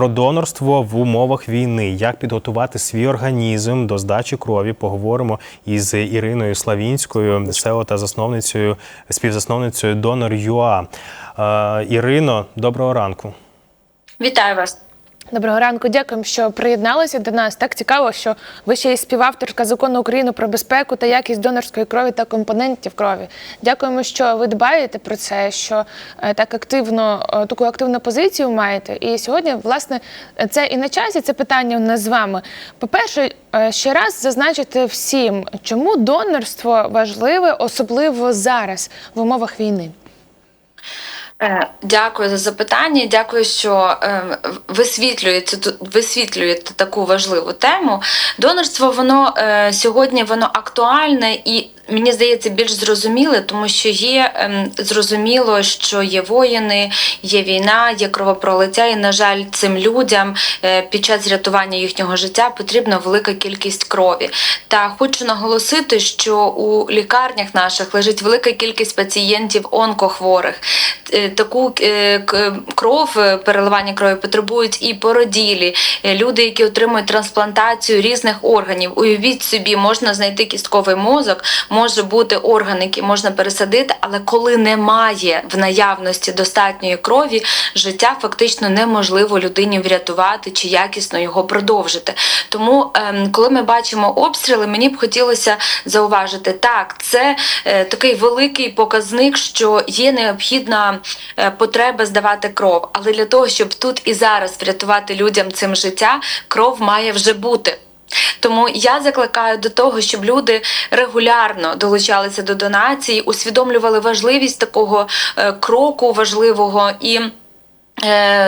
про донорство в умовах війни. Як підготувати свій організм до здачі крові? Поговоримо із Іриною Славінською, СЕО та засновницею співзасновницею Донор ЮА. Е, Ірино, доброго ранку. Вітаю вас. Доброго ранку, дякуємо, що приєдналися до нас. Так цікаво, що ви ще й співавторка закону України про безпеку та якість донорської крові та компонентів крові. Дякуємо, що ви дбаєте про це, що е, так активно е, таку активну позицію маєте. І сьогодні, власне, це і на часі це питання у нас з вами. По-перше, е, ще раз зазначити всім, чому донорство важливе, особливо зараз в умовах війни. Е, Дякую за запитання. Дякую, що е, висвітлюєте висвітлюєте таку важливу тему. Донорство воно е, сьогодні воно актуальне і мені здається більш зрозуміле, тому що є ем, зрозуміло, що є воїни, є війна, є кровопролиття, і на жаль, цим людям е, під час рятування їхнього життя потрібна велика кількість крові. Та хочу наголосити, що у лікарнях наших лежить велика кількість пацієнтів онкохворих. Е, Таку е, кров, переливання крові потребують і породілі, люди, які отримують трансплантацію різних органів. Уявіть собі, можна знайти кістковий мозок, може бути орган, який можна пересадити, але коли немає в наявності достатньої крові, життя фактично неможливо людині врятувати чи якісно його продовжити. Тому, ем, коли ми бачимо обстріли, мені б хотілося зауважити, так, це е, такий великий показник, що є необхідна е, потреба здавати кров. Але для того, щоб тут і зараз врятувати людям цим життя, кров має вже бути. Тому я закликаю до того, щоб люди регулярно долучалися до донації, усвідомлювали важливість такого е, кроку важливого і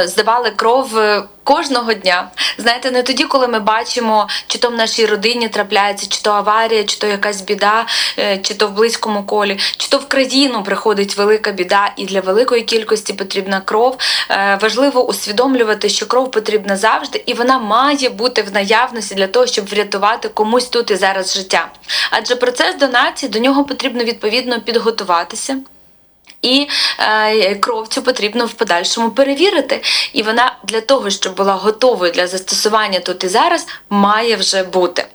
здавали кров. е, Кожного дня, знаєте, не тоді, коли ми бачимо, чи то в нашій родині трапляється, чи то аварія, чи то якась біда, е, чи то в близькому колі, чи то в країну приходить велика біда, і для великої кількості потрібна кров. Е, Важливо усвідомлювати, що кров потрібна завжди, і вона має бути в наявності для того, щоб врятувати комусь тут і зараз життя. Адже процес донації до нього потрібно відповідно підготуватися. І е, кров цю потрібно в подальшому перевірити. І вона для того, щоб була готовою для застосування тут і зараз, має вже бути.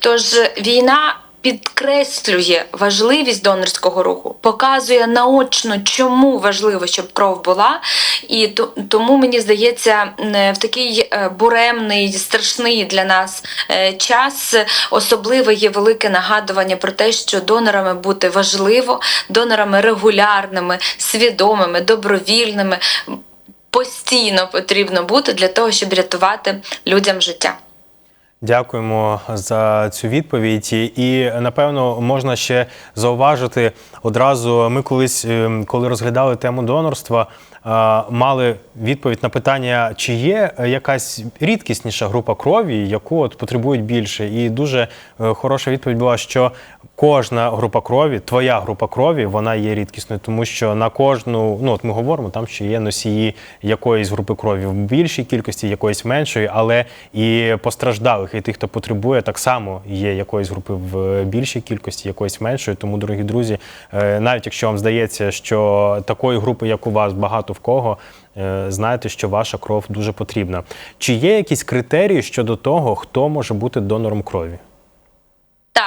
Тож війна підкреслює важливість донорського руху, показує наочно, чому важливо, щоб кров була. І тому мені здається, в такий е, буремний, страшний для нас е, час особливо є велике нагадування про те, що донорами бути важливо, донорами регулярними, свідомими, добровільними. Постійно потрібно бути для того, щоб рятувати людям життя. Дякуємо за цю відповідь. І напевно можна ще зауважити одразу. Ми колись, ем, коли розглядали тему донорства, е, мали відповідь на питання, чи є якась рідкісніша група крові, яку от потребують більше. І дуже е, хороша відповідь була, що кожна група крові, твоя група крові, вона є рідкісною, тому що на кожну, ну от ми говоримо, там що є носії якоїсь групи крові в більшій кількості, якоїсь меншої, але і постраждалих, і тих, хто потребує, так само є якоїсь групи в більшій кількості, якоїсь меншої. Тому, дорогі друзі, е, навіть якщо вам здається, що такої групи, як у вас, багато в кого. е, Знаєте, що ваша кров дуже потрібна. Чи є якісь критерії щодо того, хто може бути донором крові?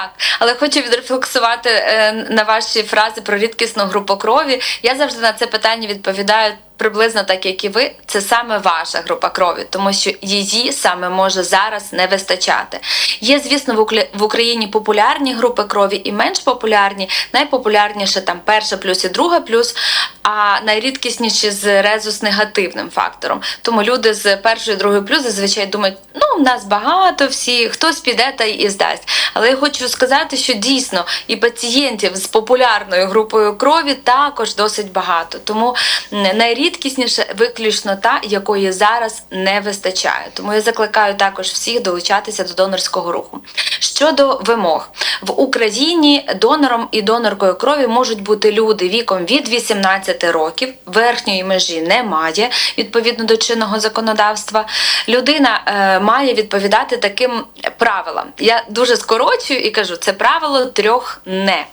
Так, але хочу відрефлексувати е, на ваші фрази про рідкісну групу крові. Я завжди на це питання відповідаю приблизно так, як і ви. Це саме ваша група крові, тому що її саме може зараз не вистачати. Є, звісно, в Україні популярні групи крові і менш популярні. Найпопулярніше там перша плюс і друга плюс, а найрідкісніші з резус негативним фактором. Тому люди з першої, другої плюс зазвичай думають, ну в нас багато всі, хтось піде та й здасть. Але я хочу сказати, що дійсно і пацієнтів з популярною групою крові також досить багато. Тому м, найрідкісніше виключно та, якої зараз не вистачає. Тому я закликаю також всіх долучатися до донорського руху. Щодо вимог в Україні донором і доноркою крові можуть бути люди віком від 18 років, верхньої межі немає відповідно до чинного законодавства. Людина е, має відповідати таким правилам. Я дуже скорочую і кажу, це правило трьох не.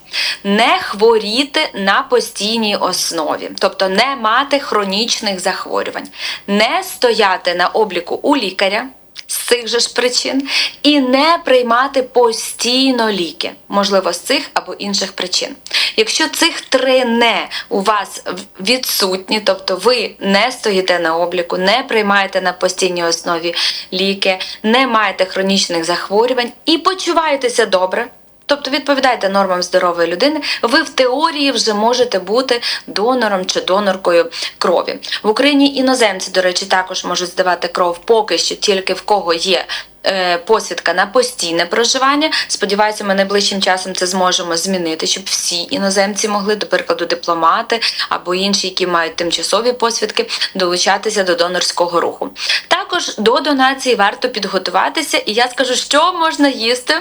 Не хворіти на постійній основі, тобто не мати хронічних захворювань, не стояти на обліку у лікаря з цих же ж причин, і не приймати постійно ліки, можливо, з цих або інших причин. Якщо цих три не у вас відсутні, тобто ви не стоїте на обліку, не приймаєте на постійній основі ліки, не маєте хронічних захворювань і почуваєтеся добре. Тобто відповідаєте нормам здорової людини, ви в теорії вже можете бути донором чи доноркою крові. В Україні іноземці, до речі, також можуть здавати кров поки що тільки в кого є. е, Посвідка на постійне проживання. Сподіваюся, ми найближчим часом це зможемо змінити, щоб всі іноземці могли, до прикладу, дипломати або інші, які мають тимчасові посвідки, долучатися до донорського руху. Також до донації варто підготуватися, і я скажу, що можна їсти.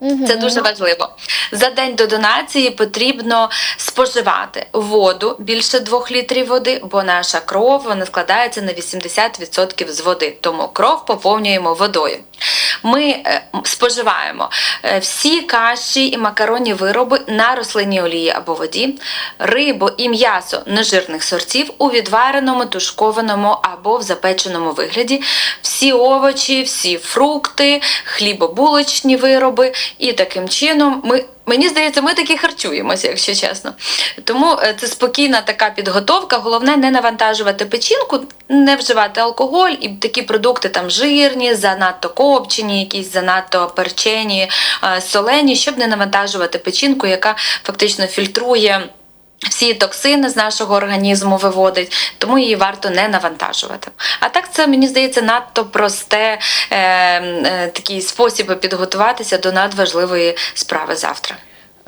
Це дуже важливо. За день до донації потрібно споживати воду більше 2 літрів води, бо наша кров вона складається на 80% з води, тому кров поповнюємо водою. Ми е, споживаємо е, всі каші і макаронні вироби на рослинній олії або воді, рибу і м'ясо нежирних сортів у відвареному, тушкованому або в запеченому вигляді, всі овочі, всі фрукти, хлібобулочні вироби, і таким чином ми. Мені здається, ми таки харчуємося, якщо чесно. Тому е, це спокійна така підготовка. Головне не навантажувати печінку, не вживати алкоголь і такі продукти там жирні, занадто копчені, якісь занадто перчені, е, солені, щоб не навантажувати печінку, яка фактично фільтрує. Всі токсини з нашого організму виводить, тому її варто не навантажувати. А так це мені здається надто просте е, е, такий спосіб підготуватися до надважливої справи завтра.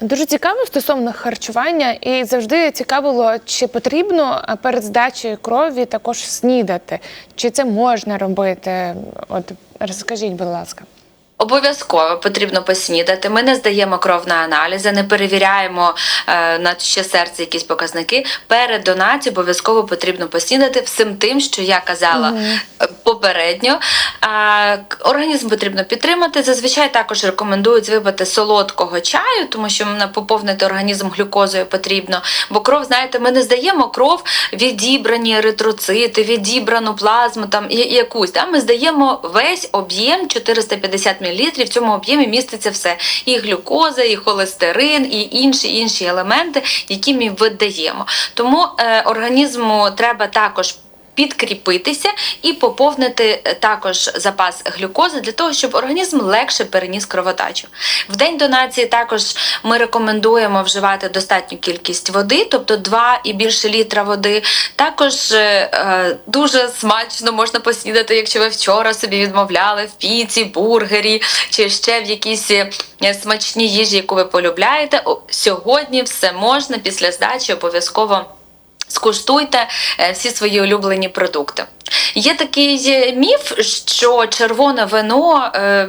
Дуже цікаво стосовно харчування, і завжди цікавило, чи потрібно е, перед здачею крові також снідати, чи це можна робити? От розкажіть, будь ласка. Обов'язково потрібно поснідати. Ми не здаємо кров на аналізи, не перевіряємо е, на ще серце якісь показники. Перед донацією обов'язково потрібно поснідати всім тим, що я казала е, попередньо. К- організм потрібно підтримати. Зазвичай також рекомендують випити солодкого чаю, тому що поповнити організм глюкозою потрібно. Бо кров, знаєте, ми не здаємо кров відібрані еритроцити, відібрану плазму, там якусь. Да? Ми здаємо весь об'єм 450 мл. В цьому об'ємі міститься все: і глюкоза, і холестерин, і інші інші елементи, які ми видаємо. Тому е, організму треба також. Підкріпитися і поповнити е, також запас глюкози для того, щоб організм легше переніс кровотачу. В день донації також ми рекомендуємо вживати достатню кількість води, тобто 2 і більше літра води. Також е, е, дуже смачно можна поснідати, якщо ви вчора собі відмовляли в піці, бургері чи ще в якійсь е, смачній їжі, яку ви полюбляєте. Сьогодні все можна після здачі обов'язково. Скуштуйте е, всі свої улюблені продукти. Є такий е, міф, що червоне вино е,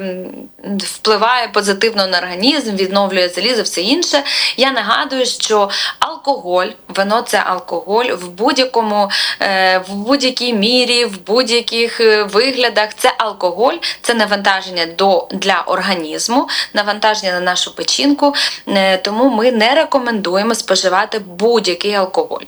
впливає позитивно на організм, відновлює залізо, все інше. Я нагадую, що алкоголь, вино це алкоголь в будь-якому, е, в будь-якій мірі, в будь-яких виглядах. Це алкоголь, це навантаження до, для організму, навантаження на нашу печінку. Тому ми не рекомендуємо споживати будь-який алкоголь.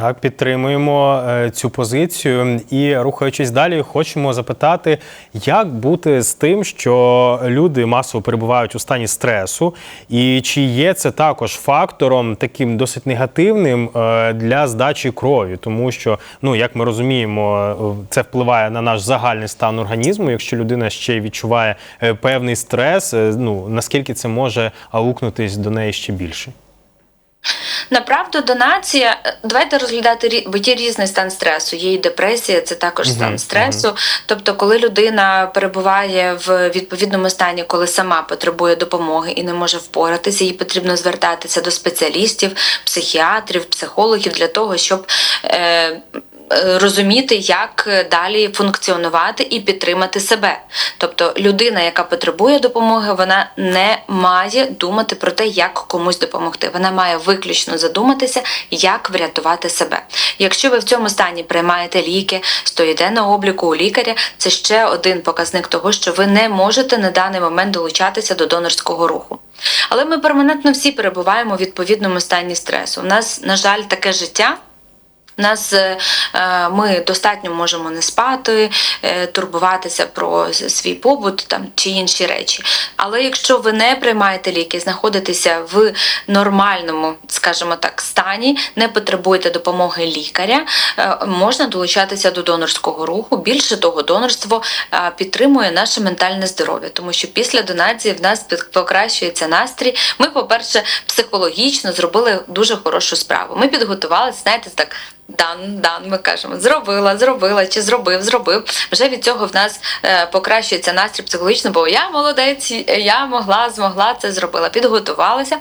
Так, підтримуємо е, цю позицію і рухаючись далі, хочемо запитати, як бути з тим, що люди масово перебувають у стані стресу, і чи є це також фактором таким досить негативним е, для здачі крові, тому що, ну як ми розуміємо, е, це впливає на наш загальний стан організму. Якщо людина ще відчуває певний стрес, ну наскільки це може аукнутись до неї ще більше? Направду, донація. е, Давайте розглядати бо є різний стан стресу. Є і депресія, це також стан стресу. Тобто, коли людина перебуває в відповідному стані, коли сама потребує допомоги і не може впоратися, їй потрібно звертатися до спеціалістів, психіатрів, психологів для того, щоб. Е, розуміти, як е, далі функціонувати і підтримати себе. Тобто людина, яка потребує допомоги, вона не має думати про те, як комусь допомогти. Вона має виключно задуматися, як врятувати себе. Якщо ви в цьому стані приймаєте ліки, стоїте на обліку у лікаря, це ще один показник того, що ви не можете на даний момент долучатися до донорського руху. Але ми перманентно всі перебуваємо в відповідному стані стресу. У нас, на жаль, таке життя. Нас е, е, ми достатньо можемо не спати, е, турбуватися про свій побут там чи інші речі. Але якщо ви не приймаєте ліки, знаходитеся в нормальному, скажімо так, стані, не потребуєте допомоги лікаря, можна долучатися до донорського руху. Більше того, донорство підтримує наше ментальне здоров'я, тому що після донації в нас покращується настрій. Ми, по-перше, психологічно зробили дуже хорошу справу. Ми підготувалися, знаєте, так. Дан, дан, ми кажемо, зробила, зробила чи зробив, зробив. Вже від цього в нас е, покращується настрій психологічно, бо я молодець, я могла, змогла це зробила. Підготувалася.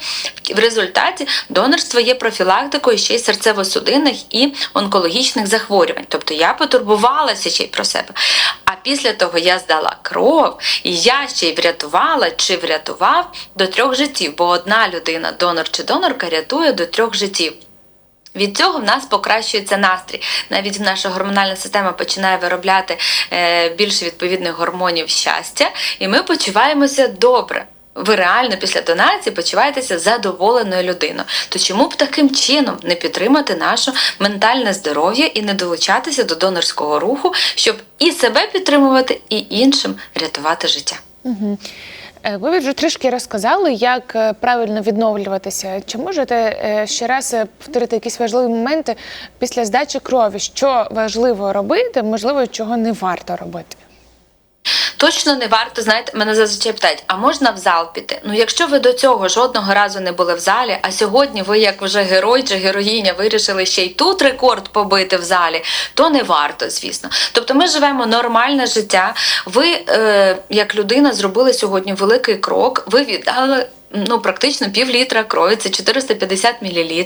В результаті донорство є профілактикою ще й серцево-судинних і онкологічних захворювань. Тобто я потурбувалася ще й про себе. А після того я здала кров, і я ще й врятувала чи врятував до трьох життів, бо одна людина, донор чи донорка, рятує до трьох життів. Від цього в нас покращується настрій. Навіть наша гормональна система починає виробляти е, більше відповідних гормонів щастя, і ми почуваємося добре. Ви реально після донації почуваєтеся задоволеною людиною. То чому б таким чином не підтримати наше ментальне здоров'я і не долучатися до донорського руху, щоб і себе підтримувати, і іншим рятувати життя? Е, Ви вже трішки розказали, як е, правильно відновлюватися. Чи можете е, ще раз е, повторити якісь важливі моменти після здачі крові? Що важливо робити, можливо, чого не варто робити? Точно не варто, знаєте, мене зазвичай питають, а можна в зал піти? Ну, якщо ви до цього жодного разу не були в залі, а сьогодні ви, як вже герой чи героїня, вирішили ще й тут рекорд побити в залі, то не варто, звісно. Тобто ми живемо нормальне життя. Ви, е, як людина, зробили сьогодні великий крок, ви віддали. Ну, практично пів літра крові, це 450 мл.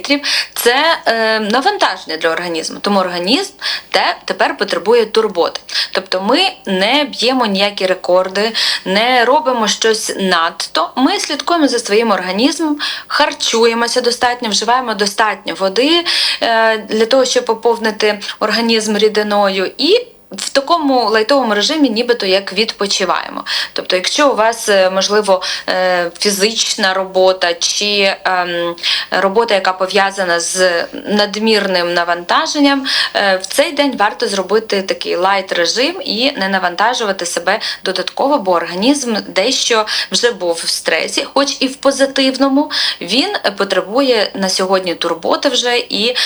Це е, навантаження для організму. Тому організм те, тепер потребує турботи. Тобто ми не б'ємо ніякі рекорди, не робимо щось надто. Ми слідкуємо за своїм організмом, харчуємося достатньо, вживаємо достатньо води е, для того, щоб поповнити організм рідиною. і в такому лайтовому режимі, нібито як відпочиваємо. Тобто, якщо у вас е, можливо е, фізична робота чи ем, робота, яка пов'язана з надмірним навантаженням, е, в цей день варто зробити такий лайт режим і не навантажувати себе додатково, бо організм дещо вже був в стресі, хоч і в позитивному, він потребує на сьогодні турботи вже і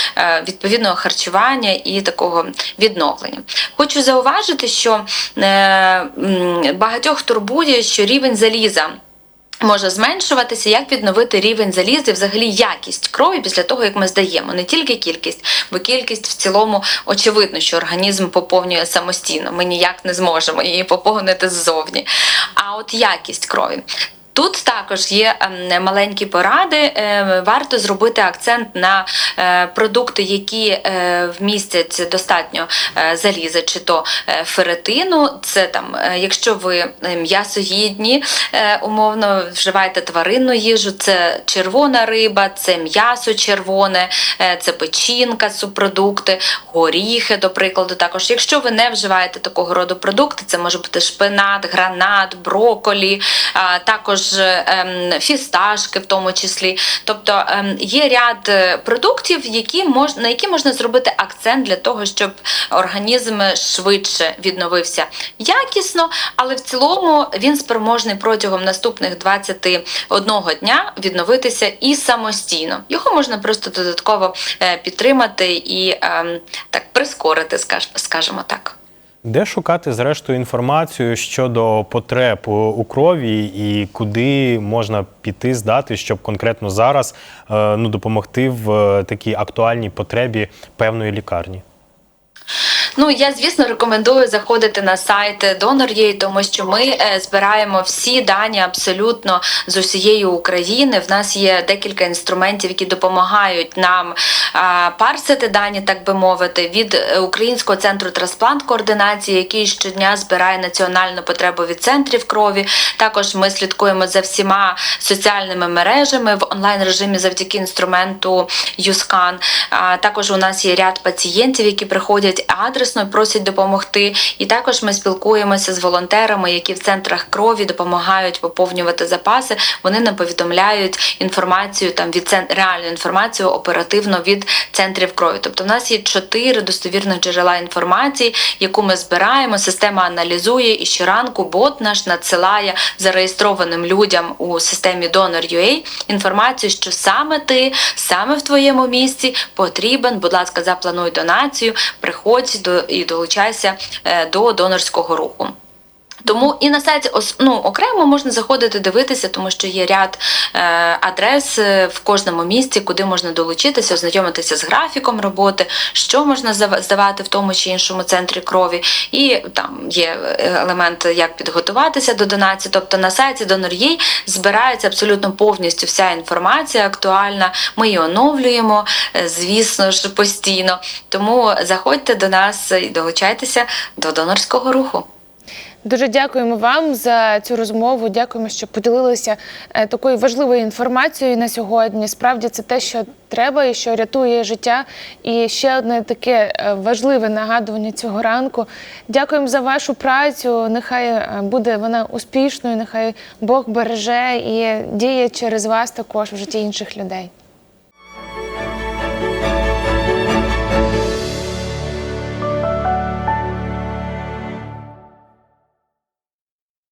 відповідного харчування і такого відновлення. Хочу зауважити, що е, багатьох турбує, що рівень заліза. Може зменшуватися, як відновити рівень заліза і взагалі якість крові після того, як ми здаємо, не тільки кількість, бо кількість в цілому очевидно, що організм поповнює самостійно. Ми ніяк не зможемо її поповнити ззовні. А от якість крові. Тут також є ем, маленькі поради. Е, Варто зробити акцент на е, продукти, які е, вмістять достатньо заліза, чи то ферритину. Це там, якщо ви м'ясоїдні, умовно вживаєте тваринну їжу, це червона риба, це м'ясо червоне, це печінка, субпродукти, горіхи, до прикладу. Також, якщо ви не вживаєте такого роду продукти, це може бути шпинат, гранат, броколі, а, також ем, фісташки, в тому числі. Тобто ем, є ряд е, продуктів, які мож, на які можна зробити акцент для того, щоб організм швидше відновився якісно, але в цілому він спроможний протягом наступних 21 дня відновитися і самостійно. Його можна просто додатково е, підтримати і ем, так прискорити, скаж- скажімо так. Де шукати зрештою інформацію щодо потреб у- крові і куди можна піти здати, щоб конкретно зараз е, ну, допомогти в е, такій актуальній потребі певної лікарні? Ну я звісно рекомендую заходити на сайт Donor.ua, тому що ми е, збираємо всі дані абсолютно з усієї України. В нас є декілька інструментів, які допомагають нам парсити дані, так би мовити, від е, Українського центру трансплант координації, який щодня збирає національну потребу від центрів крові. Також ми слідкуємо за всіма соціальними мережами в онлайн режимі завдяки інструменту. А також у нас є ряд пацієнтів, які приходять і просять допомогти. І також ми спілкуємося з волонтерами, які в центрах крові допомагають поповнювати запаси. Вони нам повідомляють інформацію там від реальну інформацію оперативно від центрів крові. Тобто, в нас є чотири достовірних джерела інформації, яку ми збираємо. Система аналізує і щоранку бот наш надсилає зареєстрованим людям у системі Donor.ua інформацію, що саме ти, саме в твоєму місці потрібен. Будь ласка, заплануй донацію, приходь до і долучайся е, до донорського руху. Тому і на сайті ну, окремо можна заходити дивитися, тому що є ряд е, адрес е, в кожному місці, куди можна долучитися, ознайомитися з графіком роботи, що можна здавати в тому чи іншому центрі крові. І там є е, елемент, як підготуватися до донації. Тобто на сайті Donor.ua збирається абсолютно повністю вся інформація актуальна. Ми її оновлюємо, е, звісно ж, постійно. Тому заходьте до нас і долучайтеся до донорського руху. Дуже дякуємо вам за цю розмову. Дякуємо, що поділилися е, такою важливою інформацією на сьогодні. Справді це те, що треба і що рятує життя. І ще одне таке е, важливе нагадування цього ранку. Дякуємо за вашу працю. Нехай е, буде вона успішною, нехай Бог береже і діє через вас також в житті інших людей.